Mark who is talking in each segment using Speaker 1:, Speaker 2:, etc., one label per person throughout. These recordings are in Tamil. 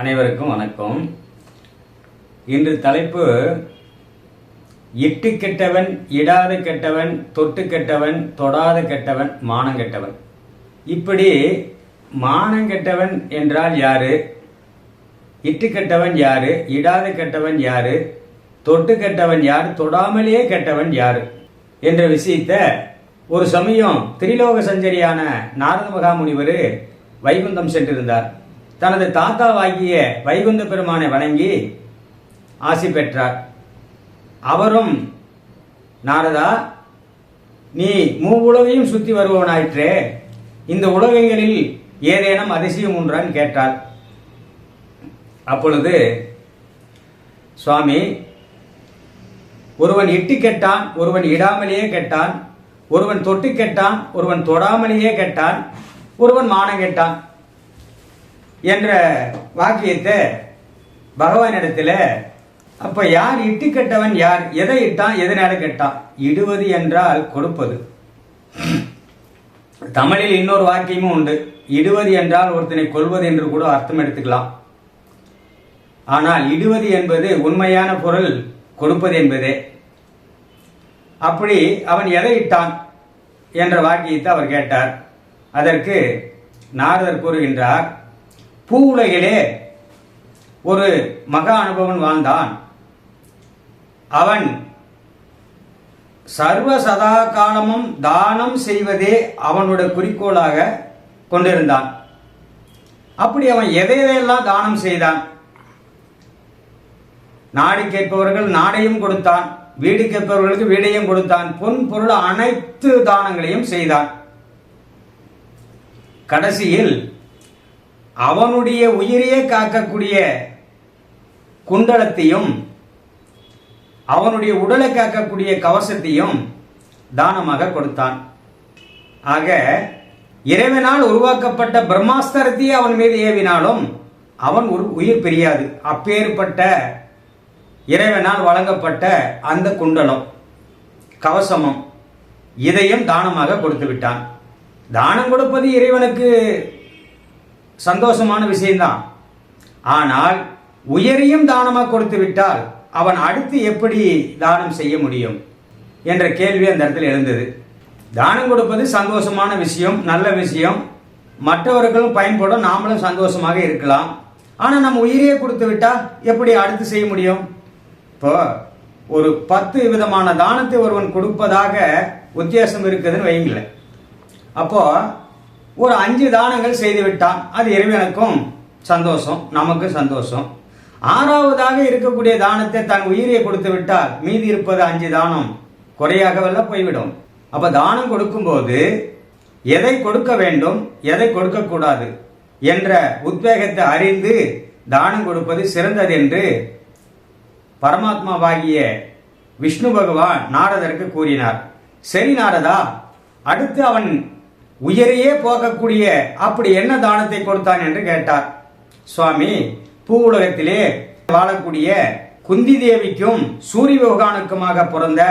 Speaker 1: அனைவருக்கும் வணக்கம். இன்று தலைப்பு இட்டு கெட்டவன் இடாத கெட்டவன் தொட்டு கெட்டவன் தொடாத கெட்டவன் மானம் கெட்டவன். இப்படி மானம் கெட்டவன் என்றால் யாரு? இட்டு கெட்டவன் யாரு? இடாத கெட்டவன் யாரு? தொட்டு கெட்டவன் யார்? தொடாமலேயே கெட்டவன் யாரு? என்ற விஷயத்தை ஒரு சமயம் திரிலோக சஞ்சரியான நாரத மகாமுனிவர் வைகுந்தம் சென்றிருந்தார். தனது தாத்தாவாகிய வைகுந்த பெருமானை வணங்கி ஆசி பெற்றார். அவரும் நாரதா நீ மூ உலகையும் சுத்தி வருபவனாயிற்றே. இந்த உலகங்களில் ஏதேனும் அதிசயம் உண்டான் கேட்டார். அப்பொழுது சுவாமி ஒருவன் இட்டு கெட்டான் ஒருவன் இடாமலேயே கெட்டான் ஒருவன் தொட்டு கெட்டான் ஒருவன் தொடாமலேயே கெட்டான் ஒருவன் மானம் கெட்டான். என்ற வாக்கியத்தை பகவானிடத்துல அப்ப யார் இட்டு கெட்டவன் யார்? எதை இட்டான்? எதனால கெட்டான்? இடுவது என்றால் கொடுப்பது. தமிழில் இன்னொரு வாக்கியமும் உண்டு. இடுவது என்றால் ஒருத்தனை கொள்வது என்று கூட அர்த்தம் எடுத்துக்கலாம். ஆனால் இடுவது என்பது உண்மையான பொருள் கொடுப்பது என்பதே. அப்படி அவன் எதை இட்டான் என்ற வாக்கியத்தை அவர் கேட்டார். அதற்கு நாரதர் கூறுகின்றார் பூ உலகிலே ஒரு மகா அனுபவன் வாழ்ந்தான். அவன் சர்வ சதா காலமும் தானம் செய்வதே அவனோட குறிக்கோளாக கொண்டிருந்தான். அப்படி அவன் எதை எதையெல்லாம் தானம் செய்தான்? நாடு கேட்பவர்கள் நாடையும் கொடுத்தான் வீடு கேட்பவர்களுக்கு வீடையும் கொடுத்தான் பொன் பொருள் அனைத்து தானங்களையும் செய்தான். கடைசியில் அவனுடைய உயிரையே காக்கக்கூடிய குண்டலத்தையும் அவனுடைய உடலை காக்கக்கூடிய கவசத்தையும் தானமாக கொடுத்தான். ஆக இறைவனால் உருவாக்கப்பட்ட பிரம்மாஸ்திரத்தையே அவன் மீது ஏவினாலும் அவன் ஒரு உயிர் பிரியாது. அப்பேற்பட்ட இறைவனால் வழங்கப்பட்ட அந்த குண்டலம் கவசமும் இதையும் தானமாக கொடுத்து விட்டான் தானம் கொடுப்பது இறைவனுக்கு சந்தோஷமான விஷயம்தான் ஆனால் உயரியும் தானமாக கொடுத்து விட்டால் அவன் அடுத்து எப்படி தானம் செய்ய முடியும்? என்ற கேள்வி அந்த இடத்துல எழுந்தது. தானம் கொடுப்பது சந்தோஷமான விஷயம் நல்ல விஷயம். மற்றவர்களும் பயன்படும் நாமளும் சந்தோஷமாக இருக்கலாம். ஆனால் நம்ம உயிரையே கொடுத்து விட்டால் எப்படி அடுத்து செய்ய முடியும்? இப்போ ஒரு பத்து விதமான தானத்தை ஒருவன் கொடுப்பதாக உத்தேசம் இருக்குதுன்னு வைங்களேன் அப்போது ஒரு அஞ்சு தானங்கள் செய்து விட்டான். அது இறைவனுக்கும் சந்தோஷம் நமக்கு சந்தோஷம். ஆறாவதாக இருக்கக்கூடிய தானத்தை தன் உயிரியை கொடுத்து விட்டால் மீதி இருப்பது அஞ்சு தானம். குறையாகவல்ல போய்விடும். அப்ப தானம் கொடுக்கும்போது எதை கொடுக்க வேண்டும் எதை கொடுக்கக்கூடாது என்ற உத்வேகத்தை அறிந்து தானம் கொடுப்பது சிறந்தது என்று பரமாத்மாவாகிய விஷ்ணு பகவான் நாரதருக்கு கூறினார். சரி நாரதா அடுத்து அவன் உயரையே போகக்கூடிய அப்படி என்ன தானத்தை கொடுத்தான் என்று கேட்டார். சுவாமி பூ உலகத்திலே வாழக்கூடிய குந்தி தேவிக்கும் சூரிய பகவானுக்குமாக பிறந்த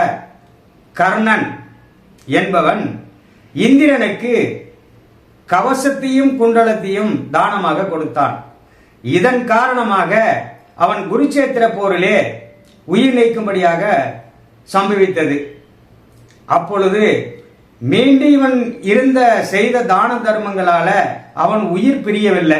Speaker 1: கர்ணன் என்பவன் இந்திரனுக்கு கவசத்தையும் குண்டலத்தையும் தானமாக கொடுத்தான். இதன் காரணமாக அவன் குருச்சேத்திர போரிலே உயிர் நீக்கும்படியாக சம்பவித்தது. அப்பொழுது மீண்டும் இவன் இருந்த செய்த தான தர்மங்களால அவன் உயிர் பிரியவில்லை.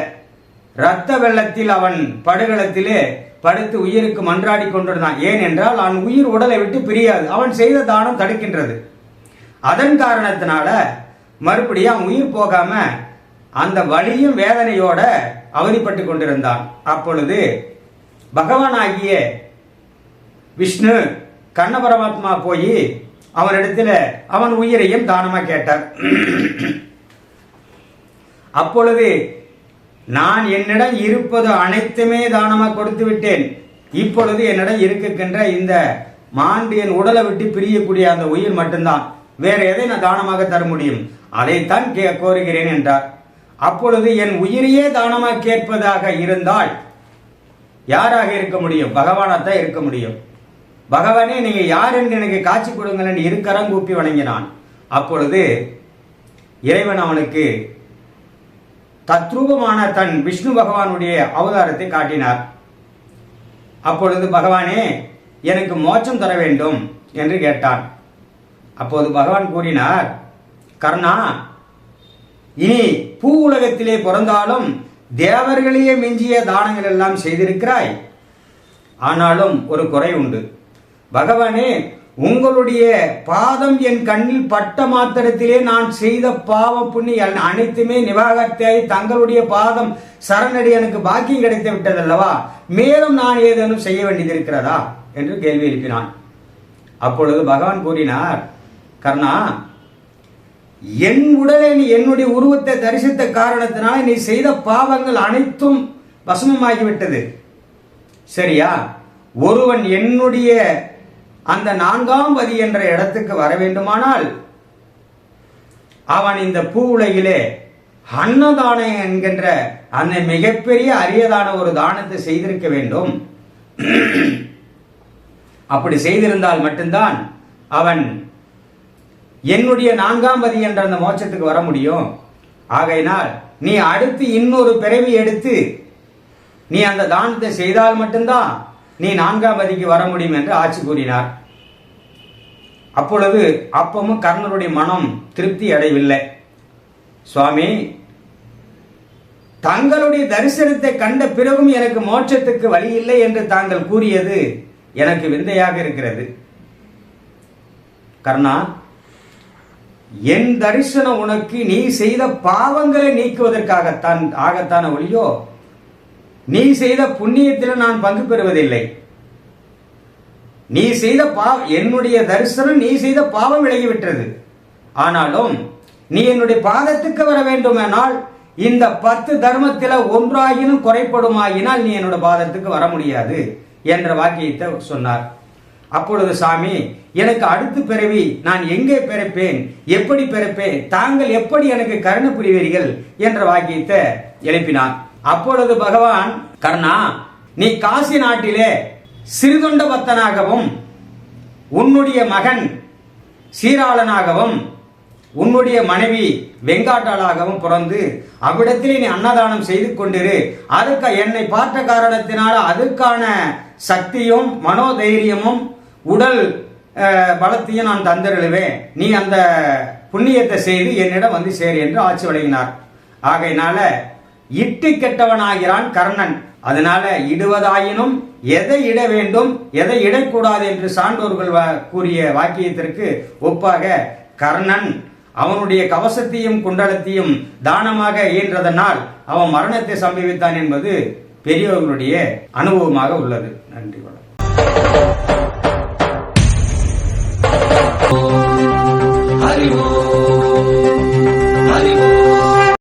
Speaker 1: இரத்த வெள்ளத்தில் அவன் படுகளத்திலே படுத்து உயிருக்கு மன்றாடி கொண்டிருந்தான். ஏன் என்றால் அவன் உயிர் உடலை விட்டு பிரியாது. அவன் செய்த தானம் தடுக்கின்றது. அதன் காரணத்தினால மறுபடியும் அவன் உயிர் போகாம அந்த வழியும் வேதனையோட அவதிப்பட்டு கொண்டிருந்தான். அப்பொழுது பகவானாகிய விஷ்ணு கண்ண பரமாத்மா போய் அவனிடத்துல அவன் உயிரையும் தானமா கேட்டார். அப்பொழுது நான் என்னிடம் இருப்பது அனைத்துமே தானமாக கொடுத்து விட்டேன். இப்பொழுது என்னிடம் இருக்குகின்ற இந்த மாண்டு என் உடலை விட்டு பிரியக்கூடிய அந்த உயிர் மட்டும்தான். வேற எதை நான் தானமாக தர முடியும்? அதைத்தான் கே கோருகிறேன் என்றார். அப்பொழுது என் உயிரையே தானமாக கேட்பதாக இருந்தால் யாராக இருக்க முடியும்? பகவானாத்தான் இருக்க முடியும். பகவானே நீங்க யார் என்று எனக்கு காட்சி கொடுங்கள் என்று இருக்கரம் கூப்பி வணங்கினான். அப்பொழுது இறைவன் அவனுக்கு தத்ரூபமான தன் விஷ்ணு பகவானுடைய அவதாரத்தை காட்டினார். அப்பொழுது பகவானே எனக்கு மோட்சம் தர வேண்டும் என்று கேட்டான். அப்போது பகவான் கூறினார் கர்ணா இனி பூ உலகத்திலே பிறந்தாலும் தேவர்களையே மிஞ்சிய தானங்கள் எல்லாம் செய்திருக்கிறாய். ஆனாலும் ஒரு குறை உண்டு. பகவானே உங்களுடைய பாதம் என் கண்ணில் பட்ட மாத்திரத்திலே நான் செய்த பாவ புண்ணிய அனைத்துமே நிவாகத்தாய் தங்களுடைய பாதம் சரணடி எனக்கு பாக்கியம் கிடைத்து விட்டதல்லவா? மேலும் நான் ஏதேனும் செய்ய வேண்டியது இருக்கிறதா என்று கேள்வி எழுப்பினான். அப்பொழுது பகவான் கூறினார் கர்ணா என் உடலை நீ என்னுடைய உருவத்தை தரிசித்த காரணத்தினால் நீ செய்த பாவங்கள் அனைத்தும் வசமமாகிவிட்டது சரியா? ஒருவன் என்னுடைய அந்த நான்காம் வதி என்ற இடத்துக்கு வர வேண்டுமானால் அவன் இந்த பூ உலகிலே அன்னதானம் என்கின்ற அந்த மிகப்பெரிய அரியதான ஒரு தானத்தை செய்திருக்க வேண்டும். அப்படி செய்திருந்தால் மட்டும்தான் அவன் என்னுடைய நான்காம் பதி என்ற அந்த மோட்சத்துக்கு வர முடியும். ஆகையினால் நீ அடுத்து இன்னொரு பிறவி எடுத்து நீ அந்த தானத்தை செய்தால் மட்டும்தான் நீ நான்காம் பதிக்கு வர முடியும் என்று ஆட்சி கூறினார். அப்பொழுது அப்பமும் கர்ணருடைய மனம் திருப்தி அடையவில்லை. சுவாமி தங்களுடைய தரிசனத்தை கண்ட பிறகும் எனக்கு மோட்சத்துக்கு வழி இல்லை என்று தாங்கள் கூறியது எனக்கு விந்தையாக இருக்கிறது. கர்ணா என் தரிசனம் உனக்கு நீ செய்த பாவங்களை நீக்குவதற்காகத்தான் ஆகத்தான ஒளியோ நீ செய்த புண்ணியத்தில் நான் பங்கு பெறுவதில்லை. நீ செய்த பா என்னுடைய தரிசனம் நீ செய்த பாவம் விலகிவிட்டது. ஆனாலும் நீ என்னுடைய பாதத்துக்கு வர வேண்டுமானால் இந்த பத்து தர்மத்தில் ஒன்றாயினும் குறைப்படுமாயினால் நீ என்னோட பாதத்துக்கு வர முடியாது என்ற வாக்கியத்தை சொன்னார். அப்பொழுது சாமி எனக்கு அடுத்து பிறவி நான் எங்கே பிறப்பேன் எப்படி பிறப்பேன் தாங்கள் எப்படி எனக்கு கருணை புரிவீர்கள் என்ற வாக்கியத்தை எழுப்பினான் அப்பொழுது பகவான் கர்ணா நீ காசி நாட்டிலே சிறுதொண்டபத்தனாகவும் உன்னுடைய மகன் சீராளனாகவும் உன்னுடைய மனைவி வெங்காட்டாளாகவும் பிறந்து அவ்விடத்திலே நீ அன்னதானம் செய்து கொண்டிரு. அதுக்கு என்னை பார்த்த காரணத்தினால அதுக்கான சக்தியும் மனோதைரியமும் உடல் பலத்தையும் நான் தந்தருளுவேன். நீ அந்த புண்ணியத்தை செய்து என்னிடம் வந்து சேரு என்று ஆட்சி வழங்கினார். ஆகையினால இட்டு கெட்டவனாகிறான் கர்ணன். அதனால இடுவதாயினும் எதை இட வேண்டும் எதை இடக்கூடாது என்று சான்றோர்கள் கூறிய வாக்கியத்திற்கு ஒப்பாக கர்ணன் அவனுடைய கவசத்தையும் குண்டலத்தையும் தானமாக இயன்றதனால் அவன் மரணத்தை சம்பவித்தான் என்பது பெரியவர்களுடைய அனுபவமாக உள்ளது. நன்றி வணக்கம்.